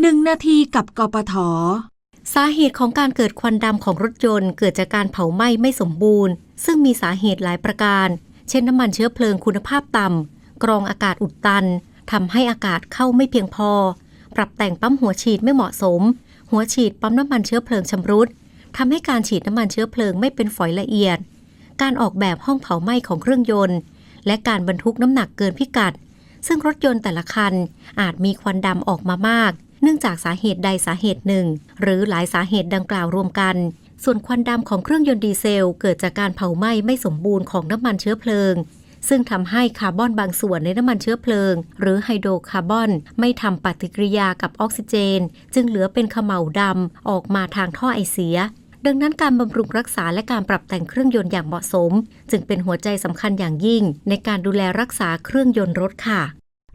1นาทีกับกปทสาเหตุของการเกิดควันดำของรถยนต์ เกิดจากการเผาไหม้ไม่สมบูรณ์ ซึ่งมีสาเหตุหลายประการ เช่นน้ำมันเชื้อเพลิงคุณภาพต่ำกรองอากาศอุดตันทำให้อากาศเข้าไม่เพียงพอ ปรับแต่งปั๊มหัวฉีดไม่เหมาะสม หัวฉีดปั๊มน้ำมันเชื้อเพลิงชำรุดทำให้การฉีดน้ำมันเชื้อเพลิงไม่เป็นฝอยละเอียด การออกแบบห้องเผาไหม้ของเครื่องยนต์ และการบรรทุกน้ำหนักเกินพิกัด ซึ่งรถยนต์แต่ละคันอาจมีควันดำออกมามาก เนื่องจากสาเหตุใดสาเหตุหนึ่ง หรือหลายสาเหตุดังกล่าวรวมกัน ส่วนควันดำของเครื่องยนต์ดีเซล เกิดจากการเผาไหม้ไม่สมบูรณ์ของน้ำมันเชื้อเพลิง ซึ่งทำให้คาร์บอนบางส่วนในน้ำมันเชื้อเพลิง หรือไฮโดรคาร์บอน ไม่ทำปฏิกิริยากับออกซิเจน จึงเหลือเป็นเขม่าดำออกมาทางท่อไอเสียดังนั้นการบำรุงรักษาและการปรับแต่งเครื่องยนต์อย่างเหมาะสม จึงเป็นหัวใจสำคัญอย่างยิ่ง ในการดูแลรักษาเครื่องยนต์รถค่ะ